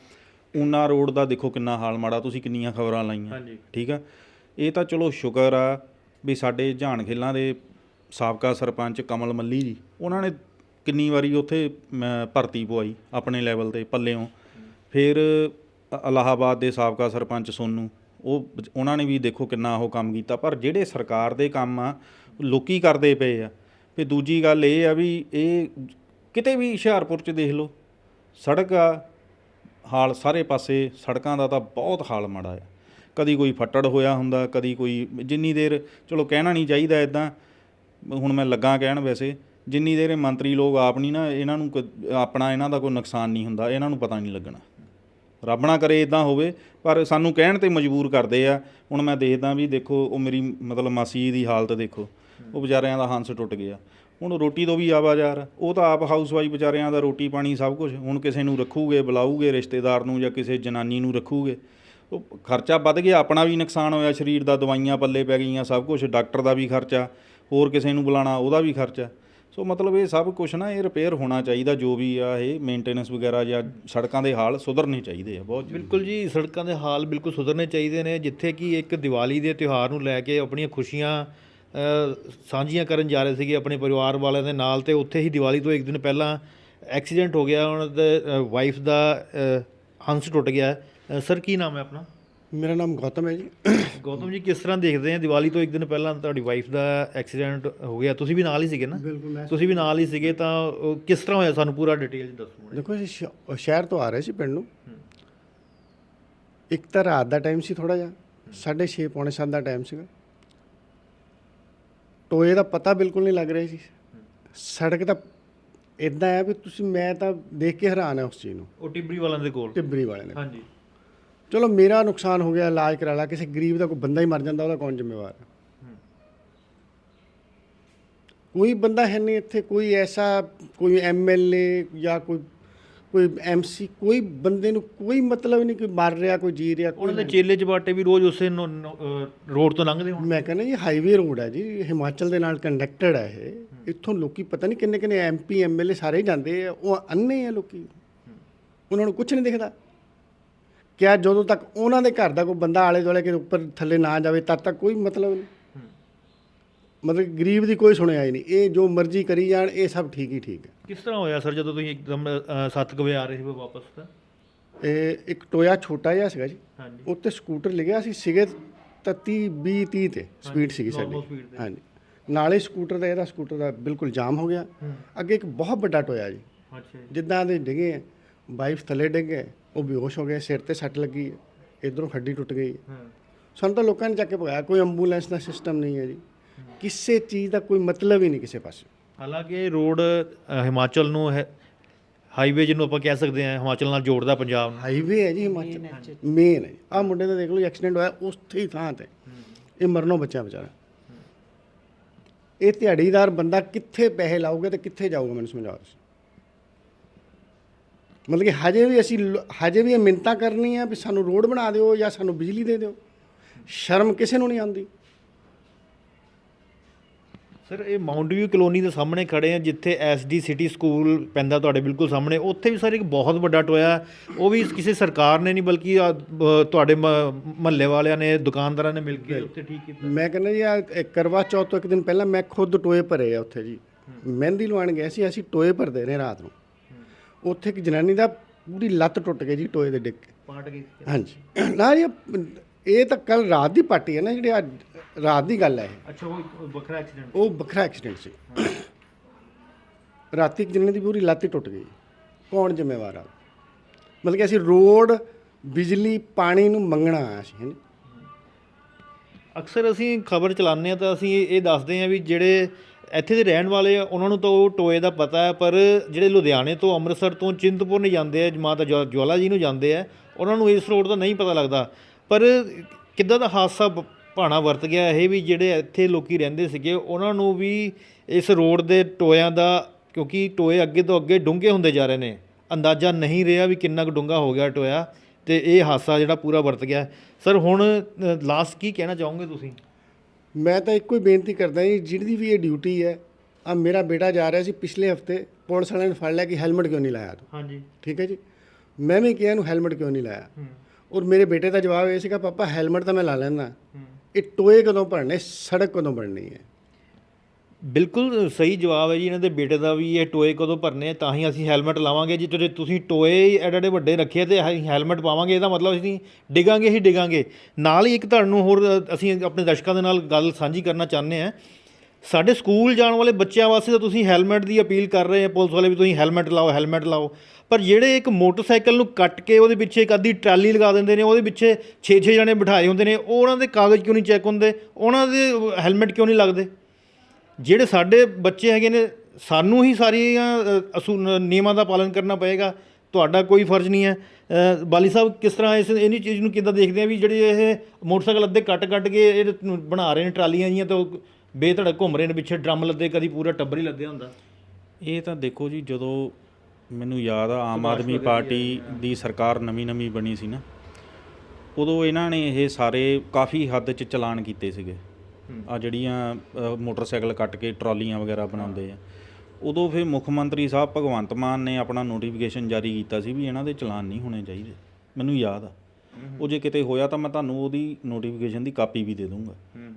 ਊਨਾ ਰੋਡ ਦਾ ਦੇਖੋ ਕਿੰਨਾ ਹਾਲ ਮਾੜਾ ਤੁਸੀਂ ਕਿੰਨੀਆਂ ਖਬਰਾਂ ਲਾਈਆਂ। ਠੀਕ ਆ? ਇਹ ਤਾਂ ਚਲੋ ਸ਼ੁਕਰ ਆ ਵੀ ਸਾਡੇ ਜਾਣ ਖੇਲਾਂ ਦੇ ਸਾਬਕਾ ਸਰਪੰਚ ਕਮਲ ਮੱਲੀ ਜੀ ਉਹਨਾਂ ਨੇ ਕਿੰਨੀ ਵਾਰੀ ਉੱਥੇ ਭਰਤੀ ਪਵਾਈ ਆਪਣੇ ਲੈਵਲ ਤੇ ਪੱਲਿਓਂ। ਫਿਰ ਅ- ਇਲਾਹਾਬਾਦ ਦੇ ਸਾਬਕਾ ਸਰਪੰਚ ਸੋਨੂ ਉਹ ਉਹਨਾਂ ਨੇ ਵੀ ਦੇਖੋ ਕਿੰਨਾ ਉਹ ਕੰਮ ਕੀਤਾ ਪਰ ਜਿਹੜੇ ਸਰਕਾਰ ਦੇ ਕੰਮ ਆ ਲੋਕੀ ਕਰਦੇ ਪਏ ਆ। ਤੇ ਦੂਜੀ ਗੱਲ ਇਹ ਆ ਵੀ ਇਹ ਕਿਤੇ ਵੀ ਹੁਸ਼ਿਆਰਪੁਰ ਚ ਦੇਖ ਲਓ, ਸੜਕ ਆ, ਹਾਲ ਸਾਰੇ ਪਾਸੇ ਸੜਕਾਂ ਦਾ ਤਾਂ ਬਹੁਤ ਹਾਲ ਮਾੜਾ ਆ। ਕਦੀ ਕੋਈ ਫੱਟੜ ਹੋਇਆ ਹੁੰਦਾ, ਕਦੀ ਕੋਈ ਜਿੰਨੀ ਦੇਰ, ਚਲੋ ਕਹਿਣਾ ਨਹੀਂ ਚਾਹੀਦਾ ਇਦਾਂ ਹੁਣ ਮੈਂ ਲੱਗਾ ਕਹਿਣ ਵੈਸੇ, ਜਿੰਨੀ ਦੇਰ ਇਹ ਮੰਤਰੀ ਲੋਕ ਆਪ ਨਹੀਂ ਨਾ, ਇਹਨਾਂ ਨੂੰ ਕ- ਆਪਣਾ ਇਹਨਾਂ ਦਾ ਕੋਈ ਨੁਕਸਾਨ ਨਹੀਂ ਹੁੰਦਾ, ਇਹਨਾਂ ਨੂੰ ਪਤਾ ਨਹੀਂ ਲੱਗਣਾ। ਰੱਬ ਨਾ ਕਰੇ ਇਦਾਂ ਹੋਵੇ, ਪਰ ਸਾਨੂੰ ਕਹਿਣ ਤੇ ਮਜਬੂਰ ਕਰਦੇ ਆ। ਹੁਣ ਮੈਂ ਦੇਖਦਾ ਵੀ ਦੇਖੋ, ਉਹ ਮੇਰੀ ਮਤਲਬ ਮਾਸੀ ਦੀ ਹਾਲਤ ਦੇਖੋ। ਉਹ ਵਿਚਾਰਿਆਂ ਦਾ ਹੰਸ ਟੁੱਟ ਗਿਆ। ਹੁਣ ਰੋਟੀ ਤੋਂ ਵੀ ਆਵਾਜ਼ਾਰ। ਉਹ ਤਾਂ ਆਪ ਹਾਊਸਵਾਈਫ ਵਿਚਾਰਿਆਂ ਦਾ ਰੋਟੀ ਪਾਣੀ ਸਭ ਕੁਝ ਹੁਣ ਕਿਸੇ ਨੂੰ ਰੱਖੂਗੇ, ਬੁਲਾਊਗੇ, ਰਿਸ਼ਤੇਦਾਰ ਨੂੰ ਜਾਂ ਕਿਸੇ ਜਨਾਨੀ ਨੂੰ ਰੱਖੂਗੇ। ਉਹ ਖਰਚਾ ਵੱਧ ਗਿਆ। ਆਪਣਾ ਵੀ ਨੁਕਸਾਨ ਹੋਇਆ। ਸਰੀਰ ਦਾ ਦਵਾਈਆਂ ਪੱਲੇ ਪੈ ਗਈਆਂ, ਸਭ ਕੁਝ ਡਾਕਟਰ ਦਾ ਵੀ ਖਰਚਾ। ਹੋਰ ਕਿਸੇ ਨੂੰ ਬੁਲਾਣਾ ਉਹਦਾ ਵੀ ਖਰਚਾ। ਸੋ ਮਤਲਬ ਇਹ ਸਭ ਕੁਝ ਨਾ, ਇਹ ਰਿਪੇਅਰ ਹੋਣਾ ਚਾਹੀਦਾ। ਜੋ ਵੀ ਆ, ਇਹ ਮੇਨਟੇਨੈਂਸ ਵਗੈਰਾ ਜਾਂ ਸੜਕਾਂ ਦੇ ਹਾਲ ਸੁਧਰਨੇ ਚਾਹੀਦੇ ਆ। ਬਹੁਤ ਬਿਲਕੁਲ ਜੀ, ਸੜਕਾਂ ਦੇ ਹਾਲ ਬਿਲਕੁਲ ਸੁਧਰਨੇ ਚਾਹੀਦੇ ਨੇ। ਜਿੱਥੇ ਕਿ ਇੱਕ ਦੀਵਾਲੀ ਦੇ ਤਿਉਹਾਰ ਨੂੰ ਲੈ ਕੇ ਆਪਣੀਆਂ ਖੁਸ਼ੀਆਂ ਸਾਂਝੀਆਂ ਕਰਨ ਜਾ ਰਹੇ ਸੀਗੇ ਆਪਣੇ ਪਰਿਵਾਰ ਵਾਲਿਆਂ ਦੇ ਨਾਲ ਤੇ ਉੱਥੇ ਹੀ ਦੀਵਾਲੀ ਤੋਂ ਇੱਕ ਦਿਨ ਪਹਿਲਾਂ ਐਕਸੀਡੈਂਟ ਹੋ ਗਿਆ ਉਹਨਾਂ ਦੇ ਵਾਈਫ ਦਾ ਹੰਸ ਟੁੱਟ ਗਿਆ। ਸਰ ਕੀ ਨਾਮ ਹੈ ਆਪਣਾ? ਮੇਰਾ ਨਾਮ ਗੌਤਮ ਹੈ ਜੀ। ਗੌਤਮ ਜੀ ਕਿਸ ਤਰ੍ਹਾਂ ਦੇਖਦੇ ਆ ਦੀਵਾਲੀ ਤੋਂ ਇੱਕ ਦਿਨ ਪਹਿਲਾਂ ਤੁਹਾਡੀ ਵਾਈਫ ਦਾ ਐਕਸੀਡੈਂਟ ਹੋ ਗਿਆ? ਤੁਸੀਂ ਵੀ ਨਾਲ ਹੀ ਸੀਗੇ ਨਾ? ਤੁਸੀਂ ਵੀ ਨਾਲ ਹੀ ਸੀਗੇ ਤਾਂ ਕਿਸ ਤਰ੍ਹਾਂ ਹੋਇਆ? ਸਾਨੂੰ ਪੂਰਾ ਡਿਟੇਲ ਦੱਸੋ ਦੇਖੋ ਅਸੀਂ ਸ਼- ਸ਼ਹਿਰ ਤੋਂ ਆ ਰਹੇ ਸੀ ਪਿੰਡ ਨੂੰ। ਇੱਕ ਤਾਂ ਰਾਤ ਦਾ ਟਾਈਮ ਸੀ ਥੋੜਾ ਜਿਹਾ। 6:30 ਪੌਣੇ 7 ਦਾ ਟਾਈਮ ਸੀਗਾ। ਟੋਏ ਦਾ ਪਤਾ ਬਿਲਕੁਲ ਨਹੀਂ ਲੱਗ ਰਿਹਾ ਸੀ ਸੜਕ ਤਾਂ ਇਦਾਂ ਹੈ ਵੀ ਤੁਸੀਂ ਮੈਂ ਤਾਂ ਦੇਖ ਕੇ ਹੈਰਾਨ ਹੈ ਉਸ ਚੀਜ਼ ਨੂੰ। ਉਹ ਟਿੱਬਰੀ ਵਾਲਿਆਂ ਦੇ ਕੋਲ? ਟਿੱਬਰੀ ਵਾਲੇ ਨੇ ਹਾਂਜੀ। ਚਲੋ ਮੇਰਾ ਨੁਕਸਾਨ ਹੋ ਗਿਆ ਇਲਾਜ ਕਰਾ ਲਾ ਕਿਸੇ ਗਰੀਬ ਦਾ ਕੋਈ ਬੰਦਾ ਹੀ ਮਰ ਜਾਂਦਾ ਉਹਦਾ ਕੌਣ ਜ਼ਿੰਮੇਵਾਰ ਹੈ। ਕੋਈ ਬੰਦਾ ਹੈ ਨਹੀਂ ਇੱਥੇ ਕੋਈ ਐਸਾ ਕੋਈ ਐਮਐਲਏ ਜਾਂ ਕੋਈ ਕੋਈ ਐਮਸੀ ਕੋਈ ਬੰਦੇ ਨੂੰ ਕੋਈ ਮਤਲਬ ਨਹੀਂ ਕੋਈ ਮਰ ਰਿਹਾ ਕੋਈ ਜੀ ਰਿਹਾ ਕੋਈ ਉਹਨਾਂ ਦੇ ਚੇਲੇ ਚਬਾਟੇ ਵੀ ਰੋਜ਼ ਉਸੇ ਨੂੰ- ਨੂੰ, ਅਹ, ਰੋਡ ਤੋਂ ਲੰਘਦੇ ਹੋਣ। ਮੈਂ ਕਹਿੰਦਾ ਜੀ ਹਾਈਵੇ ਰੋਡ ਹੈ ਜੀ ਹਿਮਾਚਲ ਦੇ ਨਾਲ ਕਨੈਕਟਡ ਹੈ ਇਹ। ਇੱਥੋਂ ਲੋਕੀ ਪਤਾ ਨਹੀਂ ਕਿੰਨੇ ਕਿੰਨੇ ਐਮਪੀ ਐਮਐਲਏ ਸਾਰੇ ਜਾਂਦੇ ਆ ਉਹ ਅੰਨੇ ਆ ਲੋਕੀ। ਉਹਨਾਂ ਨੂੰ ਕੁਝ ਨਹੀਂ ਦਿਖਦਾ। ਕਿਆ ਜਦੋਂ ਤੱਕ ਉਹਨਾਂ ਦੇ ਘਰ ਦਾ ਕੋਈ ਬੰਦਾ ਆਲੇ ਦੁਆਲੇ ਕੇ ਉੱਪਰ ਥੱਲੇ ਨਾ ਜਾਵੇ ਤਦ ਤੱਕ ਕੋਈ ਮਤਲਬ ਨਹੀਂ। ਮਤਲਬ ਗਰੀਬ ਦੀ ਕੋਈ ਸੁਣਿਆ ਹੀ ਨਹੀਂ। ਇਹ ਜੋ ਮਰਜ਼ੀ ਕਰੀ ਜਾਣ ਇਹ ਸਭ ਠੀਕ ਹੀ ਠੀਕ ਹੈ। ਕਿਸ ਤਰ੍ਹਾਂ ਹੋਇਆ ਸਰ ਜਦੋਂ ਤੁਸੀਂ ਇੱਕਦਮ ਅਹ, ਸੱਤ ਕੁ ਵਜੇ ਆ ਰਹੇ ਸੀ ਵਾਪਸ ਤਾਂ? ਇਹ ਇੱਕ ਟੋਇਆ ਛੋਟਾ ਜਿਹਾ ਸੀਗਾ ਜੀ। ਹਾਂਜੀ। ਉੱਤੇ ਸਕੂਟਰ ਲਿਖਿਆ ਸੀ ਸਿਗੇ 30 20 30 ਤੇ ਸਪੀਡ ਸੀਗੀ ਸਾਡੀ। ਹਾਂਜੀ। ਨਾਲੇ ਸਕੂਟਰ ਦਾ ਇਹਦਾ ਸਕੂਟਰ ਦਾ ਬਿਲਕੁਲ ਜਾਮ ਹੋ ਗਿਆ। ਅੱਗੇ ਇੱਕ ਬਹੁਤ ਵੱਡਾ ਟੋਇਆ ਜੀ। ਅੱਛਾ ਜਿੱਦਾਂ ਦੇ ਡਿੱਗੇ ਵਾਈਫ ਥੱਲੇ ਡਿੱਗ ਉਹ ਬੇਹੋਸ਼ ਹੋ ਗਏ ਸਿਰ ਤੇ ਸੱਟ ਲੱਗੀ ਇਧਰੋਂ ਹੱਡੀ ਟੁੱਟ ਗਈ। ਹਾਂ। ਸਾਨੂੰ ਤਾਂ ਲੋਕਾਂ ਨੇ ਚੱਕ ਕੇ ਭਗਾਇਆ ਕੋਈ ਐਂਬੂਲੈਂਸ ਦਾ ਸਿਸਟਮ ਨਹੀਂ ਹੈ ਜੀ। ਕਿਸੇ ਚੀਜ਼ ਦਾ ਕੋਈ ਮਤਲਬ ਹੀ ਨਹੀਂ ਕਿਸੇ ਪਾਸੇ। ਹਾਲਾਂਕਿ ਇਹ ਰੋਡ ਅ, ਹਿਮਾਚਲ ਨੂੰ ਹੈ ਹਾਈਵੇ ਜਿਹਨੂੰ ਆਪਾਂ ਕਹਿ ਸਕਦੇ ਹਾਂ ਹਿਮਾਚਲ ਨਾਲ ਜੋੜਦਾ ਪੰਜਾਬ ਨੂੰ। ਹਾਈਵੇ ਹੈ ਜੀ ਹਿਮਾਚਲ। ਮੇਨ ਹੈ ਆ ਮੁੰਡੇ ਦਾ ਦੇਖ ਲਓ ਐਕਸੀਡੈਂਟ ਹੋਇਆ ਉੱਥੇ ਹੀ ਥਾਂ ਤੇ। ਇਹ ਮਰਨੋਂ ਬਚਿਆ ਵਿਚਾਰਾ। ਇਹ ਦਿਹਾੜੀਦਾਰ ਬੰਦਾ ਕਿੱਥੇ ਪੈਸੇ ਲਾਊਗਾ ਤੇ ਕਿੱਥੇ ਜਾਊਗਾ ਮੈਨੂੰ ਸਮਝਾਓ ਤੁਸੀਂ ਮਤਲਬ ਕਿ ਹਜੇ ਵੀ ਅਸੀਂ ਲੋ- ਹਜੇ ਵੀ ਇਹ ਮਿੰਤਾ ਕਰਨੀ ਆ ਵੀ ਸਾਨੂੰ ਰੋਡ ਬਣਾ ਦਿਓ ਜਾਂ ਸਾਨੂੰ ਬਿਜਲੀ ਦੇ ਦਿਓ। ਸ਼ਰਮ ਕਿਸੇ ਨੂੰ ਨਹੀਂ ਆਉਂਦੀ। ਸਰ ਇਹ ਮਾਊਂਟ ਵਿਊ ਕਲੋਨੀ ਦੇ ਸਾਹਮਣੇ ਖੜੇ ਆ ਜਿੱਥੇ ਐਸਡੀ ਸਿਟੀ ਸਕੂਲ ਪੈਂਦਾ ਤੁਹਾਡੇ ਬਿਲਕੁਲ ਸਾਹਮਣੇ। ਉੱਥੇ ਵੀ ਸਰ ਇੱਕ ਬਹੁਤ ਵੱਡਾ ਟੋਇਆ। ਉਹ ਵੀ ਕਿਸੇ ਸਰਕਾਰ ਨੇ ਨਹੀਂ ਬਲਕਿ ਤੁਹਾਡੇ ਮਹੱਲੇ ਵਾਲਿਆਂ ਨੇ ਦੁਕਾਨਦਾਰਾਂ ਨੇ ਮਿਲ ਕੇ ਉੱਥੇ ਠੀਕ ਕੀਤਾ। ਮੈਂ ਕਹਿੰਦਾ ਜੀ ਆ ਕਰਵਾ ਚੌਥ ਤੋਂ ਇੱਕ ਦਿਨ ਪਹਿਲਾਂ ਮੈਂ ਖੁਦ ਟੋਏ ਭਰੇ ਆ ਉੱਥੇ ਜੀ। ਮਹਿੰਦੀ ਲਵਾਉਣ ਗਏ ਸੀ ਅਸੀਂ ਟੋਏ ਭਰਦੇ ਰਹੇ ਰਾਤ ਨੂੰ। ਉੱਥੇ ਇੱਕ ਜਨਾਨੀ ਦਾ ਪੂਰੀ ਲੱਤ ਟੁੱਟ ਗਈ ਜੀ ਟੋਏ ਦੇ ਡਿੱਗ ਕੇ। ਪਾਟ ਗਈ ਹਾਂਜੀ। ਨਾ ਜੀ ਇਹ ਤਾਂ ਕੱਲ ਰਾਤ ਦੀ ਪਾਰਟੀ ਹੈ ਨਾ ਜਿਹੜੀ ਅੱਜ ਰਾਤ ਦੀ ਗੱਲ ਹੈ ਇਹ। ਅੱਛਾ ਉਹ ਵੱਖਰਾ ਐਕਸੀਡੈਂਟ ਉਹ ਵੱਖਰਾ ਐਕਸੀਡੈਂਟ ਸੀ। ਰਾਤੀ ਜਣੇ ਦੀ ਪੂਰੀ ਲੱਤ ਹੀ ਟੁੱਟ ਗਈ। ਕੌਣ ਜ਼ਿੰਮੇਵਾਰ ਆ? ਮਤਲਬ ਕਿ ਅਸੀਂ ਰੋਡ ਬਿਜਲੀ ਪਾਣੀ ਨੂੰ ਮੰਗਣਾ ਆਇਆ ਸੀ ਹੈਂ ਅਕਸਰ ਅਸੀਂ ਖਬਰ ਚਲਾਉਂਦੇ ਆ ਤਾਂ ਅਸੀਂ ਇਹ ਇਹ ਦੱਸਦੇ ਆ ਵੀ ਜਿਹੜੇ ਇੱਥੇ ਦੇ ਰਹਿਣ ਵਾਲੇ ਆ ਉਹਨਾਂ ਨੂੰ ਤਾਂ ਉਹ ਟੋਏ ਦਾ ਪਤਾ ਹੈ ਪਰ ਜਿਹੜੇ ਲੁਧਿਆਣੇ ਤੋਂ ਅੰਮ੍ਰਿਤਸਰ ਤੋਂ ਚਿੰਤਪੁਰਨੀ ਜਾਂਦੇ ਆ ਮਾਤਾ ਜਵਾ- ਜਵਾਲਾ ਜੀ ਨੂੰ ਜਾਂਦੇ ਆ ਉਹਨਾਂ ਨੂੰ ਇਸ ਰੋਡ ਦਾ ਨਹੀਂ ਪਤਾ ਲੱਗਦਾ। ਪਰ ਕਿੱਦਾਂ ਦਾ ਹਾਦਸਾ ਬ- ਭਾਣਾ ਵਰਤ ਗਿਆ ਇਹ ਵੀ ਜਿਹੜੇ ਇੱਥੇ ਲੋਕੀ ਰਹਿੰਦੇ ਸੀਗੇ ਉਹਨਾਂ ਨੂੰ ਵੀ ਇਸ ਰੋਡ ਦੇ ਟੋਇਆਂ ਦਾ ਕਿਉਂਕਿ ਟੋਏ ਅੱਗੇ ਤੋਂ ਅੱਗੇ ਡੂੰਘੇ ਹੁੰਦੇ ਜਾ ਰਹੇ ਨੇ ਅੰਦਾਜ਼ਾ ਨਹੀਂ ਰਿਹਾ ਵੀ ਕਿੰਨਾ ਕੁ ਡੂੰਘਾ ਹੋ ਗਿਆ ਟੋਇਆ ਤੇ ਇਹ ਹਾਦਸਾ ਜਿਹੜਾ ਪੂਰਾ ਵਰਤ ਗਿਆ। ਸਰ ਹੁਣ ਲਾਸਟ ਕੀ ਕਹਿਣਾ ਚਾਹੋਗੇ ਤੁਸੀਂ? ਮੈਂ ਤਾਂ ਇੱਕੋ ਹੀ ਬੇਨਤੀ ਕਰਦਾ ਜੀ ਜਿਹਦੀ ਵੀ ਇਹ ਡਿਊਟੀ ਹੈ ਆ ਮੇਰਾ ਬੇਟਾ ਜਾ ਰਿਹਾ ਸੀ ਪਿਛਲੇ ਹਫ਼ਤੇ ਪੁਲਿਸ ਵਾਲਿਆਂ ਨੇ ਫੜ ਲਿਆ ਕਿ ਹੈਲਮਟ ਕਿਉਂ ਨਹੀਂ ਲਾਇਆ ਤੂੰ। ਹਾਂਜੀ। ਠੀਕ ਹੈ ਜੀ? ਮੈਂ ਵੀ ਕਿਹਾ ਇਹਨੂੰ ਹੈਲਮਟ ਕਿਉਂ ਨਹੀਂ ਲਾਇਆ? ਔਰ ਮੇਰੇ ਬੇਟੇ ਦਾ ਜਵਾਬ ਇਹ ਸੀਗਾ ਪਾਪਾ ਹੈਲਮਟ ਤਾਂ ਮੈਂ ਲਾ ਲੈਂਦਾ। ਇਹ ਟੋਏ ਕਦੋਂ ਭਰਨੇ, ਸੜਕ ਕਦੋਂ ਬਣਨੀ ਹੈ? ਬਿਲਕੁਲ ਸਹੀ ਜਵਾਬ ਹੈ ਜੀ, ਇਹਨਾਂ ਦੇ ਬੇਟੇ ਦਾ ਵੀ ਇਹ ਟੋਏ ਕਦੋਂ ਭਰਨੇ ਤਾਂ ਹੀ ਅਸੀਂ ਹੈਲਮਟ ਲਾਵਾਂਗੇ ਜੀ ਤੇ ਤੁਸੀਂ ਟੋਏ ਐਡੇ ਐਡੇ ਵੱਡੇ ਰੱਖੇ ਤੇ ਅਸੀਂ ਹੈਲਮਟ ਪਾਵਾਂਗੇ, ਇਹਦਾ ਮਤਲਬ ਅਸੀਂ ਡਿੱਗਾਂਗੇ ਹੀ ਡਿੱਗਾਂਗੇ। ਨਾਲ ਹੀ ਇੱਕ ਤੁਹਾਨੂੰ ਹੋਰ ਅਸੀਂ ਆਪਣੇ ਦਰਸ਼ਕਾਂ ਦੇ ਨਾਲ ਗੱਲ ਸਾਂਝੀ ਕਰਨਾ ਚਾਹੁੰਦੇ ਹਾਂ ਸਾਡੇ ਸਕੂਲ ਜਾਣ ਵਾਲੇ ਬੱਚਿਆਂ ਵਾਸਤੇ ਤਾਂ ਤੁਸੀਂ ਹੈਲਮਟ ਦੀ ਅਪੀਲ ਕਰ ਰਹੇ ਆ ਪੁਲਿਸ ਵਾਲੇ ਵੀ ਤੁਸੀਂ ਹੈਲਮਟ ਲਾਓ ਹੈਲਮਟ ਲਾਓ। ਪਰ ਜਿਹੜੇ ਇੱਕ ਮੋਟਰਸਾਈਕਲ ਨੂੰ ਕੱਟ ਕੇ ਉਹਦੇ ਪਿੱਛੇ ਇੱਕ ਅੱਧੀ ਟਰਾਲੀ ਲਗਾ ਦਿੰਦੇ ਨੇ ਉਹਦੇ ਪਿੱਛੇ 6-6 ਜਣੇ ਬਿਠਾਏ ਹੁੰਦੇ ਨੇ ਉਹ ਉਹਨਾਂ ਦੇ ਕਾਗਜ਼ ਕਿਉਂ ਨਹੀਂ ਚੈੱਕ ਹੁੰਦੇ? ਉਹਨਾਂ ਦੇ ਹੈਲਮਟ ਕਿਉਂ ਨਹੀਂ ਲੱਗਦੇ? ਜਿਹੜੇ ਸਾਡੇ ਬੱਚੇ ਹੈਗੇ ਨੇ ਸਾਨੂੰ ਹੀ ਸਾਰੀਆਂ ਅ, ਨਿਯਮਾਂ ਦਾ ਪਾਲਨ ਕਰਨਾ ਪਏਗਾ। ਤੁਹਾਡਾ ਕੋਈ ਫਰਜ਼ ਨਹੀਂ ਹੈ। ਬਾਲੀ ਸਾਹਿਬ ਕਿਸ ਤਰ੍ਹਾਂ ਇਸ ਇਹਨੀ ਚੀਜ਼ ਨੂੰ ਕਿੱਦਾਂ ਦੇਖਦੇ ਆ ਵੀ ਜਿਹੜੇ ਇਹ ਮੋਟਰਸਾਈਕਲ ਅੱਧੇ ਕੱਟ ਕੱਟ ਕੇ ਇਹ ਬਣਾ ਰਹੇ ਨੇ ਟਰਾਲੀਆਂ ਜੀਆਂ ਤੇ ਬੇਧੜਕ ਘੁੰਮ ਰਹੇ ਨੇ ਪਿੱਛੇ ਡਰਮ ਲੱਦੇ ਕਦੀ ਪੂਰਾ ਟੱਬਰ ਹੀ ਲੱਦਿਆ ਹੁੰਦਾ। ਇਹ ਤਾਂ ਦੇਖੋ ਜੀ ਜਦੋਂ ਮੈਨੂੰ ਯਾਦ ਆ ਆਮ ਆਦਮੀ ਪਾਰਟੀ ਦੀ ਸਰਕਾਰ ਨਵੀਂ ਨਵੀਂ ਬਣੀ ਸੀ ਨਾ ਉਦੋਂ ਇਹਨਾਂ ਨੇ ਇਹ ਸਾਰੇ ਕਾਫੀ ਹੱਦ 'ਚ ਚਲਾਨ ਕੀਤੇ ਸੀਗੇ। ਆ ਜਿਹੜੀਆਂ ਮੋਟਰਸਾਈਕਲ ਕੱਟ ਕੇ ਟਰਾਲੀਆਂ ਵਗੈਰਾ ਬਣਾਉਂਦੇ ਆ। ਉਦੋਂ ਫਿਰ ਮੁੱਖ ਮੰਤਰੀ ਸਾਹਿਬ ਭਗਵੰਤ ਮਾਨ ਨੇ ਆਪਣਾ ਨੋਟੀਫਿਕੇਸ਼ਨ ਜਾਰੀ ਕੀਤਾ ਸੀ ਵੀ ਇਹਨਾਂ ਦੇ ਚਲਾਨ ਨਹੀਂ ਹੋਣੇ ਚਾਹੀਦੇ। ਮੈਨੂੰ ਯਾਦ ਆ। ਉਹ ਜੇ ਕਿਤੇ ਹੋਇਆ ਤਾਂ ਮੈਂ ਤੁਹਾਨੂੰ ਉਹਦੀ ਨੋਟੀਫਿਕੇਸ਼ਨ ਦੀ ਕਾਪੀ ਵੀ ਦੇ ਦੂੰਗਾ।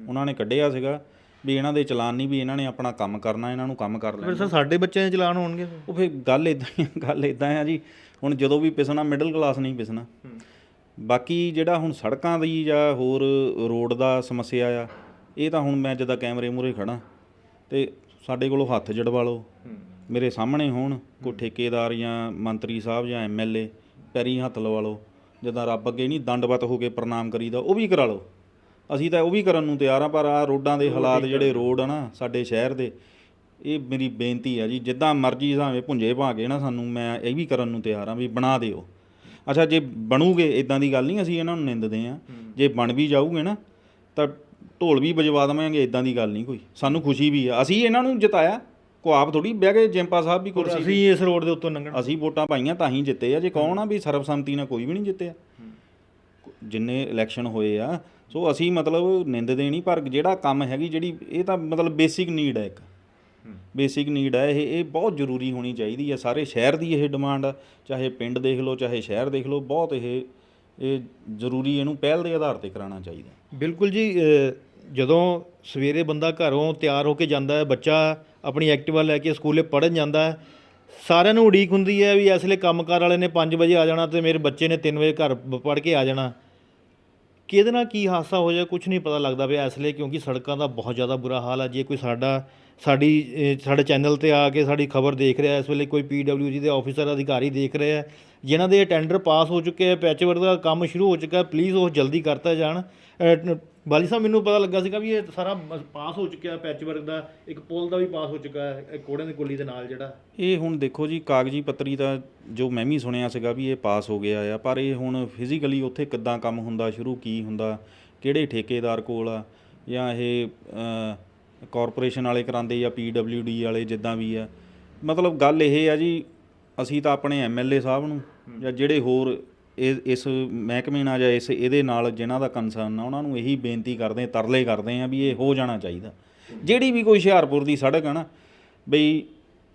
ਉਹਨਾਂ ਨੇ ਕੱਢਿਆ ਸੀਗਾ ਵੀ ਇਹਨਾਂ ਦੇ ਚਲਾਨ ਨਹੀਂ ਵੀ ਇਹਨਾਂ ਨੇ ਆਪਣਾ ਕੰਮ ਕਰਨਾ ਇਹਨਾਂ ਨੂੰ ਕੰਮ ਕਰ ਲੈਣਾ। ਫਿਰ ਸਰ ਸਾਡੇ ਬੱਚਿਆਂ ਦੇ ਚਲਾਨ ਹੋਣਗੇ ਉਹ ਫਿਰ ਗੱਲ ਇਦਾਂ ਗੱਲ ਇਦਾਂ ਆ ਜੀ। ਹੁਣ ਜਦੋਂ ਵੀ ਪਿਸਣਾ ਮਿਡਲ ਕਲਾਸ ਨਹੀਂ ਪਿਸਣਾ। ਬਾਕੀ ਜਿਹੜਾ ਹੁਣ ਸੜਕਾਂ ਦੀ ਜਾਂ ਹੋਰ ਰੋਡ ਦਾ ਸਮੱਸਿਆ ਆ ਇਹ ਤਾਂ ਹੁਣ ਮੈਂ ਜਦਾਂ ਕੈਮਰੇ ਮੂਹਰੇ ਖੜਾ ਤੇ ਸਾਡੇ ਕੋਲੋਂ ਹੱਥ ਜੜਵਾ ਲਓ। ਮੇਰੇ ਸਾਹਮਣੇ ਹੋਣ ਕੋਈ ਠੇਕੇਦਾਰ ਜਾਂ ਮੰਤਰੀ ਸਾਹਿਬ ਜਾਂ ਐਮਐਲਏ ਪੈਰੀ ਹੱਥ ਲਵਾ ਲਓ। ਜਦਾਂ ਰੱਬ ਅੱਗੇ ਨਹੀਂ ਦੰਡਵਤ ਹੋ ਕੇ ਪ੍ਰਣਾਮ ਕਰੀਦਾ ਉਹ ਵੀ ਕਰਾ ਲਓ। ਅਸੀਂ ਤਾਂ ਉਹ ਵੀ ਕਰਨ ਨੂੰ ਤਿਆਰ ਆ ਪਰ ਆ ਰੋਡਾਂ ਦੇ ਹਾਲਾਤ ਜਿਹੜੇ ਰੋਡ ਆ ਨਾ ਸਾਡੇ ਸ਼ਹਿਰ ਦੇ ਇਹ ਮੇਰੀ ਬੇਨਤੀ ਆ ਜੀ ਜਿੱਦਾਂ ਮਰਜ਼ੀ ਭਾਵੇਂ ਭੁੰਜੇ ਭਾਗੇ ਨਾ ਸਾਨੂੰ ਮੈਂ ਇਹ ਵੀ ਕਰਨ ਨੂੰ ਤਿਆਰ ਆ ਵੀ ਬਣਾ ਦਿਓ। ਅੱਛਾ ਜੇ ਬਣੂਗੇ ਇਦਾਂ ਦੀ ਗੱਲ ਨਹੀਂ ਅਸੀਂ ਇਹਨਾਂ ਨੂੰ ਨਿੰਦਦੇ ਆ। ਜੇ ਬਣ ਵੀ ਜਾਊਗੇ ਨਾ ਤਾਂ ਢੋਲ ਵੀ ਵਜਵਾ ਦਵਾਂਗੇ ਇਦਾਂ ਦੀ ਗੱਲ ਨਹੀਂ ਕੋਈ। ਸਾਨੂੰ ਖੁਸ਼ੀ ਵੀ ਆ। ਅਸੀਂ ਇਹਨਾਂ ਨੂੰ ਜਿਤਾਇਆ। ਕੋ ਆਪ ਥੋੜੀ ਬਹਿ ਕੇ ਜਿੰਪਾ ਸਾਹਿਬ ਵੀ ਕੁਰਸੀ ਅਸੀਂ ਇਸ ਰੋਡ ਦੇ ਉੱਤੋਂ ਲੰਘਣਾ। ਅਸੀਂ ਵੋਟਾਂ ਪਾਈਆਂ ਤਾਂ ਹੀ ਜਿੱਤੇ ਆ। ਜੇ ਕੌਣ ਆ ਵੀ ਸਰਬਸੰਮਤੀ ਨਾਲ ਕੋਈ ਵੀ ਨਹੀਂ ਜਿੱਤਿਆ। ਜਿੰਨੇ ਇਲੈਕਸ਼ਨ ਹੋਏ ਆ ਸੋ ਅਸੀਂ ਮਤਲਬ ਨਿੰਦਦੇ ਨਹੀਂ ਪਰ ਜਿਹੜਾ ਕੰਮ ਹੈਗੀ ਜਿਹੜੀ ਇਹ ਤਾਂ ਮਤਲਬ ਬੇਸਿਕ ਨੀਡ ਹੈ ਇੱਕ। ਬੇਸਿਕ ਨੀਡ ਹੈ ਇਹ ਇਹ ਬਹੁਤ ਜ਼ਰੂਰੀ ਹੋਣੀ ਚਾਹੀਦੀ ਹੈ। ਸਾਰੇ ਸ਼ਹਿਰ ਦੀ ਇਹ ਡਿਮਾਂਡ ਆ ਚਾਹੇ ਪਿੰਡ ਦੇਖ ਲਓ ਚਾਹੇ ਸ਼ਹਿਰ ਦੇਖ ਲਓ ਬਹੁਤ ਇਹ ਇਹ ਜ਼ਰੂਰੀ ਇਹਨੂੰ ਪਹਿਲ ਦੇ ਆਧਾਰ ਤੇ ਕਰਾਉਣਾ ਚਾਹੀਦਾ। ਬਿਲਕੁਲ ਜੀ ਜਦੋਂ ਸਵੇਰੇ ਬੰਦਾ ਘਰੋਂ ਤਿਆਰ ਹੋ ਕੇ ਜਾਂਦਾ ਹੈ ਬੱਚਾ ਆਪਣੀ ਐਕਟਿਵਾ ਲੈ ਕੇ ਸਕੂਲੇ ਪੜ੍ਹਨ ਜਾਂਦਾ ਹੈ ਸਾਰਿਆਂ ਨੂੰ ਉਡੀਕ ਹੁੰਦੀ ਹੈ ਵੀ ਇਸ ਵੇਲੇ ਕੰਮਕਾਰ ਵਾਲੇ ਨੇ 5 ਵਜੇ ਆ ਜਾਣਾ ਤੇ ਮੇਰੇ ਬੱਚੇ ਨੇ 3 ਵਜੇ ਘਰ ਪੜ੍ਹ ਕੇ ਆ ਜਾਣਾ। ਕਿ ਇਹਦੇ ਨਾਲ ਕੀ ਹਾਦਸਾ ਹੋ ਜਾਏ ਕੁਝ ਨਹੀਂ ਪਤਾ ਲੱਗਦਾ ਪਿਆ ਇਸ ਲਈ, ਕਿਉਂਕਿ ਸੜਕਾਂ ਦਾ ਬਹੁਤ ਜ਼ਿਆਦਾ ਬੁਰਾ ਹਾਲ ਹੈ ਜੇ ਕੋਈ ਸਾਡਾ, ਸਾਡੀ ਸਾਡੇ ਚੈਨਲ ਤੇ ਆ ਕੇ ਸਾਡੀ ਖਬਰ ਦੇਖ ਰਿਹਾ, ਇਸ ਵੇਲੇ ਕੋਈ ਪੀਡਬਲਿਊਜੀ ਦੇ ਆਫੀਸਰ, ਅਧਿਕਾਰੀ ਦੇਖ ਰਹੇ ਆ ਜਿਨ੍ਹਾਂ ਦੇ ਟੈਂਡਰ ਪਾਸ ਹੋ ਚੁੱਕੇ ਆ ਪੈਚਵਰਕ ਦਾ ਕੰਮ ਸ਼ੁਰੂ ਹੋ ਚੁੱਕਾ, ਪਲੀਜ਼ ਉਹ ਜਲਦੀ ਕਰਤਾ ਜਾਣ। ਬਾਲੀ ਸਾਹਿਬ, ਮੈਨੂੰ ਪਤਾ ਲੱਗਾ ਸੀਗਾ ਵੀ ਇਹ ਸਾਰਾ ਪਾਸ ਹੋ ਚੁੱਕਿਆ ਪੈਚ ਪੈਚਵਰਕ ਦਾ, ਇੱਕ ਪੁਲ ਦਾ ਵੀ ਪਾਸ ਹੋ ਚੁੱਕਾ ਹੈ ਕੋੜਿਆਂ ਦੀ ਕੁੱਲੀ ਦੇ ਨਾਲ ਜਿਹੜਾ। ਇਹ ਹੁਣ ਦੇਖੋ ਜੀ, ਕਾਗਜ਼ੀ ਪੱਤਰੀ ਦਾ ਜੋ ਮੈਂ ਵੀ ਸੁਣਿਆ ਸੀਗਾ ਵੀ ਇਹ ਪਾਸ ਹੋ ਗਿਆ ਆ, ਪਰ ਇਹ ਹੁਣ ਫਿਜ਼ੀਕਲੀ ਉੱਥੇ ਕਿੱਦਾਂ ਕੰਮ ਹੁੰਦਾ, ਸ਼ੁਰੂ ਕੀ ਹੁੰਦਾ, ਕਿਹੜੇ ਠੇਕੇਦਾਰ ਕੋਲ ਆ, ਜਾਂ ਇਹ ਕਾਰਪੋਰੇਸ਼ਨ ਵਾਲੇ ਕਰਾਉਂਦੇ ਜਾਂ ਡੀ ਵਾਲੇ ਜਿੱਦਾਂ ਵੀ ਆ। ਮਤਲਬ ਗੱਲ ਇਹ ਆ ਜੀ, ਅਸੀਂ ਤਾਂ ਆਪਣੇ ਐਮਐਲਏ ਸਾਹਿਬ ਨੂੰ ਜਾਂ ਜਿਹੜੇ ਹੋਰ ਇਹ ਇਸ ਮਹਿਕਮੇ ਨਾਲ ਜਾਂ ਇਸ ਇਹਦੇ ਨਾਲ ਜਿਨ੍ਹਾਂ ਦਾ ਕੰਸਰਨ ਆ ਉਹਨਾਂ ਨੂੰ ਇਹੀ ਬੇਨਤੀ ਕਰਦੇ ਤਰਲੇ ਕਰਦੇ ਆ ਵੀ ਇਹ ਹੋ ਜਾਣਾ ਚਾਹੀਦਾ। ਜਿਹੜੀ ਵੀ ਕੋਈ ਹੁਸ਼ਿਆਰਪੁਰ ਦੀ ਸੜਕ ਆ ਨਾ ਬਈ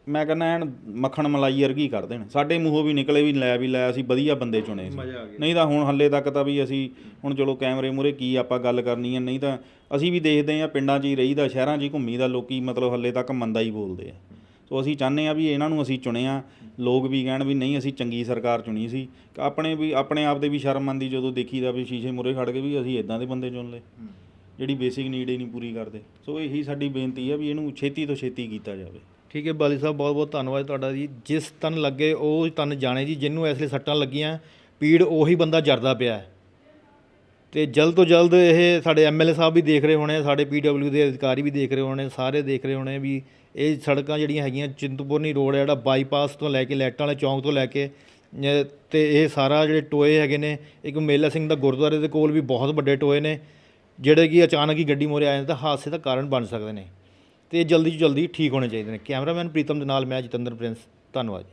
ਮੈਂ ਕਹਿੰਦਾ ਐਨ ਮੱਖਣ ਮਲਾਈ ਵਰਗੀ ਕਰ ਦੇਣ। ਸਾਡੇ ਮੂੰਹੋਂ ਵੀ ਨਿਕਲੇ ਵੀ ਲੈ ਵੀ ਲੈ ਅਸੀਂ ਵਧੀਆ ਬੰਦੇ ਚੁਣੇ ਸੀ। ਨਹੀਂ ਤਾਂ ਹੁਣ ਹੱਲੇ ਤੱਕ ਤਾਂ ਵੀ ਅਸੀਂ ਹੁਣ ਚਲੋ ਕੈਮਰੇ ਮੂਰੇ ਕੀ ਆਪਾਂ ਗੱਲ ਕਰਨੀ ਹੈ ਨਹੀਂ ਤਾਂ ਅਸੀਂ ਵੀ ਦੇਖਦੇ ਆ ਪਿੰਡਾਂ 'ਚ ਹੀ ਰਹੀਦਾ ਸ਼ਹਿਰਾਂ 'ਚ ਹੀ ਘੁੰਮੀਦਾ ਲੋਕੀ ਮਤਲਬ ਹੱਲੇ ਤੱਕ ਮੰਦਾ ਹੀ ਬੋਲਦੇ ਆ। ਸੋ ਅਸੀਂ ਚਾਹੁੰਦੇ ਆ ਵੀ ਇਹਨਾਂ ਨੂੰ ਅਸੀਂ ਚੁਣਿਆ। ਲੋਕ ਵੀ ਕਹਿਣ ਵੀ ਨਹੀਂ ਅਸੀਂ ਚੰਗੀ ਸਰਕਾਰ ਚੁਣੀ ਸੀ। ਆਪਣੇ ਵੀ ਆਪਣੇ ਆਪ ਦੇ ਵੀ ਸ਼ਰਮ ਆਉਂਦੀ ਜਦੋਂ ਦੇਖੀਦਾ ਵੀ ਸ਼ੀਸ਼ੇ ਮੂਰੇ ਖੜ ਕੇ ਵੀ ਅਸੀਂ ਇਦਾਂ ਦੇ ਬੰਦੇ ਚੁਣ ਲਏ। ਜਿਹੜੀ ਬੇਸਿਕ ਨੀਡ ਹੀ ਨਹੀਂ ਪੂਰੀ ਕਰਦੇ। ਸੋ ਇਹੀ ਸਾਡੀ ਬੇਨਤੀ ਹੈ ਵੀ ਇਹਨੂੰ ਛੇਤੀ ਤੋਂ ਛੇਤੀ ਕੀਤਾ ਜਾਵੇ। ਠੀਕ ਹੈ ਬਾਲੀ ਸਾਹਿਬ ਬਹੁਤ ਬਹੁਤ ਧੰਨਵਾਦ ਤੁਹਾਡਾ ਜੀ। ਜਿਸ ਤਨ ਲੱਗੇ ਉਹ ਤਨ ਜਾਣੇ ਜੀ ਜਿਹਨੂੰ ਇਸ ਲਈ ਸੱਟਾਂ ਲੱਗੀਆਂ ਪੀੜ ਉਹੀ ਬੰਦਾ ਜਰਦਾ ਪਿਆ। ਅਤੇ ਜਲਦ ਤੋਂ ਜਲਦ ਇਹ ਸਾਡੇ ਐਮਐਲਏ ਸਾਹਿਬ ਵੀ ਦੇਖ ਰਹੇ ਹੋਣੇ ਸਾਡੇ ਪੀ ਡਬਲਿਊ ਦੇ ਅਧਿਕਾਰੀ ਵੀ ਦੇਖ ਰਹੇ ਹੋਣੇ ਸਾਰੇ ਦੇਖ ਰਹੇ ਹੋਣੇ ਵੀ ਇਹ ਸੜਕਾਂ ਜਿਹੜੀਆਂ ਹੈਗੀਆਂ, ਚਿੰਤਪੁਰਨੀ ਰੋਡ ਹੈ ਜਿਹੜਾ ਬਾਈਪਾਸ ਤੋਂ ਲੈ ਕੇ ਲੈਟਾਂ ਵਾਲੇ ਚੌਂਕ ਤੋਂ ਲੈ ਕੇ ਅਤੇ ਇਹ ਸਾਰਾ ਜਿਹੜੇ ਟੋਏ ਹੈਗੇ ਨੇ, ਇੱਕ ਮੇਲਾ ਸਿੰਘ ਦਾ ਗੁਰਦੁਆਰੇ ਦੇ ਕੋਲ ਵੀ ਬਹੁਤ ਵੱਡੇ ਟੋਏ ਨੇ, ਜਿਹੜੇ ਕਿ ਅਚਾਨਕ ਹੀ ਗੱਡੀ ਮੋਰੇ ਆ ਜਾਂਦੇ, ਤਾਂ ਹਾਦਸੇ ਦਾ ਕਾਰਨ ਬਣ ਸਕਦੇ ਨੇ। ਅਤੇ ਇਹ ਜਲਦੀ ਤੋਂ ਜਲਦੀ ਠੀਕ ਹੋਣੇ ਚਾਹੀਦੇ ਨੇ। ਕੈਮਰਾਮੈਨ ਪ੍ਰੀਤਮ ਦੇ ਨਾਲ ਮੈਂ ਜਤਿੰਦਰ ਪ੍ਰਿੰਸ, ਧੰਨਵਾਦ